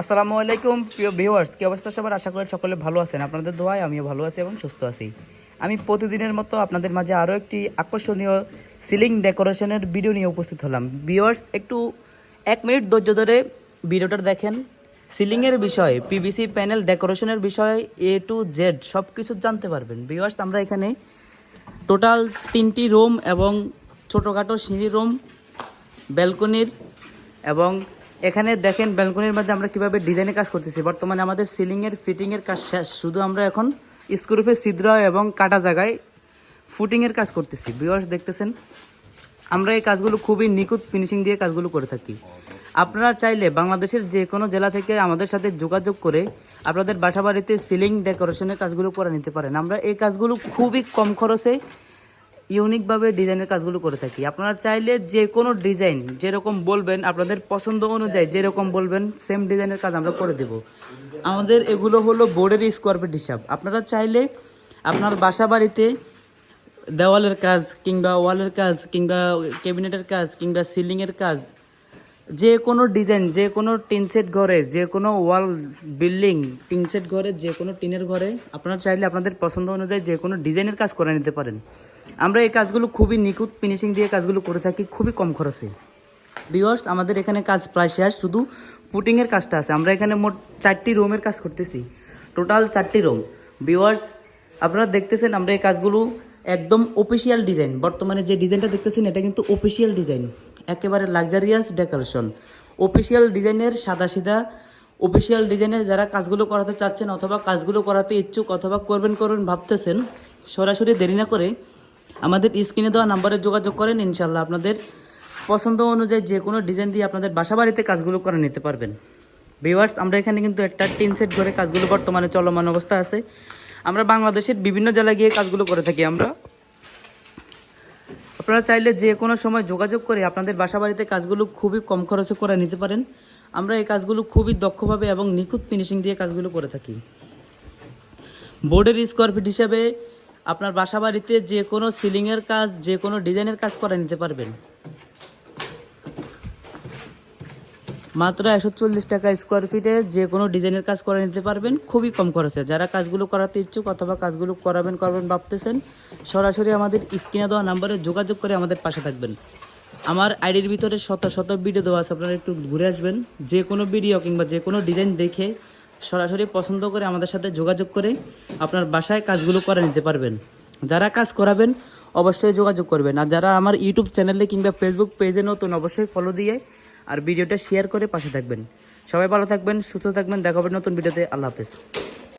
আসসালামু আলাইকুম, প্রিয় ভিউয়ার্স কি অবস্থা সবার? আশা করি সকলে ভালো আছেন। আপনাদের দোয়ায় আমিও ভালো আছি এবং সুস্থ আছি। আমি প্রতিদিনের মতো আপনাদের মাঝে আরও একটি আকর্ষণীয় সিলিং ডেকোরেশনের ভিডিও নিয়ে উপস্থিত হলাম। ভিউয়ার্স একটু এক মিনিট ধৈর্য ধরে ভিডিওটা দেখেন। সিলিংয়ের বিষয়ে পিভিসি প্যানেল ডেকোরেশনের বিষয়ে এ টু জেড সব কিছু জানতে পারবেন। ভিউয়ার্স আমরা এখানে টোটাল তিনটি রুম এবং ছোটোখাটো সিঁড়ি রুম ব্যালকনির এবং এখানে দেখেন ব্যালকনির মধ্যে আমরা কীভাবে ডিজাইনের কাজ করতেছি। বর্তমানে আমাদের সিলিংয়ের ফিটিংয়ের কাজ শেষ। শুধু আমরা এখন স্ক্রুপে ছিদ্র এবং কাটা জায়গায় ফুটিংয়ের কাজ করতেছি। ভিউয়ার্স দেখতেছেন, আমরা এই কাজগুলো খুবই নিখুঁত ফিনিশিং দিয়ে কাজগুলো করে থাকি। আপনারা চাইলে বাংলাদেশের যে কোনো জেলা থেকে আমাদের সাথে যোগাযোগ করে আপনাদের বাসা বাড়িতে সিলিং ডেকোরেশনের কাজগুলো করে নিতে পারেন। আমরা এই কাজগুলো খুবই কম খরচে ইউনিকভাবে ডিজাইনের কাজগুলো করে থাকি। আপনারা চাইলে যে কোনো ডিজাইন যেরকম বলবেন, আপনাদের পছন্দ অনুযায়ী যেরকম বলবেন সেম ডিজাইনের কাজ আমরা করে দেব। আমাদের এগুলো হলো বোর্ডের স্কোয়ার ফিট হিসাব। আপনারা চাইলে আপনার বাসা বাড়িতে দেওয়ালের কাজ কিংবা ওয়ালের কাজ কিংবা ক্যাবিনেটের কাজ কিংবা সিলিংয়ের কাজ যে কোনো ডিজাইন যে কোনো টিন সেট ঘরে যে কোনো ওয়াল বিল্ডিং, টিন সেট ঘরে যে কোনো টিনের ঘরে, আপনারা চাইলে আপনাদের পছন্দ অনুযায়ী যে কোনো ডিজাইনের কাজ করে নিতে পারেন। আমরা এই কাজগুলো খুবই নিখুঁত ফিনিশিং দিয়ে কাজগুলো করে থাকি, খুবই কম খরচে। ভিউয়ার্স আমাদের এখানে কাজ প্রায় শেষ, শুধু পুটিংয়ের কাজটা আছে। আমরা এখানে মোট চারটি রুমের কাজ করতেছি। টোটাল চারটি রুম ভিউয়ার্স আপনারা দেখতেছেন আমরা এই কাজগুলো একদম অফিসিয়াল ডিজাইন বর্তমানে যে ডিজাইনটা দেখতেছেন, এটা কিন্তু অফিসিয়াল ডিজাইন একেবারে লাক্সারিয়াস ডেকোরেশন অফিসিয়াল ডিজাইনের সাদা সিধা অফিসিয়াল ডিজাইনের যারা কাজগুলো করাতে চাচ্ছেন অথবা কাজগুলো করাতে ইচ্ছুক অথবা করবেন করবেন ভাবতেছেন, সরাসরি দেরি না করে আমাদের স্ক্রিনে দেওয়া নাম্বারে যোগাযোগ করেন ইনশাল্লাহ আপনাদের পছন্দ অনুযায়ী যে কোনো ডিজাইন দিয়ে আপনাদের বাসা বাড়িতে কাজগুলো করে নিতে পারবেন। ভিউয়ার্স আমরা এখানে কিন্তু একটা টিন সেট ঘরে কাজগুলো বর্তমানে চলমান অবস্থা আছে। আমরা বাংলাদেশের বিভিন্ন জেলায় গিয়ে কাজগুলো করে থাকি আমরা। আপনারা চাইলে যে কোনো সময় যোগাযোগ করে আপনাদের বাসা বাড়িতে কাজগুলো খুবই কম খরচে করে নিতে পারেন। আমরা এই কাজগুলো খুবই দক্ষভাবে এবং নিখুঁত ফিনিশিং দিয়ে কাজগুলো করে থাকি। বোর্ডের স্কোয়ার ফিট হিসাবে আপনার বাসা বাড়িতে যে কোনো সিলিংয়ের কাজ, যে কোনো ডিজাইনের কাজ করে নিতে পারবেন। মাত্র একশো চল্লিশ টাকা স্কোয়ার ফিটে যে কোনো ডিজাইনের কাজ করে নিতে পারবেন। খুবই কম খরচে। যারা কাজগুলো করাতে ইচ্ছুক অথবা কাজগুলো করাবেন, করবেন, ভাবতেছেন, সরাসরি আমাদের স্ক্রিনে দেওয়া নাম্বারে যোগাযোগ করে আমাদের পাশে থাকবেন। আমার আইডির ভিতরে শত শত ভিডিও দেওয়া আছে, আপনারা একটু ঘুরে আসবেন। যে কোনো ভিডিও কিংবা যে কোনো ডিজাইন দেখে সরাসরি পছন্দ করে আমাদের সাথে যোগাযোগ করে আপনার বাসায় কাজগুলো করে নিতে পারবেন। যারা কাজ করাবেন, অবশ্যই যোগাযোগ করবেন। আর যারা আমার ইউটিউব চ্যানেলে কিংবা ফেসবুক পেজে নতুন, অবশ্যই ফলো দিয়ে আর ভিডিওটা শেয়ার করে পাশে থাকবেন। সবাই ভালো থাকবেন, সুস্থ থাকবেন দেখাবেন নতুন ভিডিওতে। আল্লাহ হাফেজ।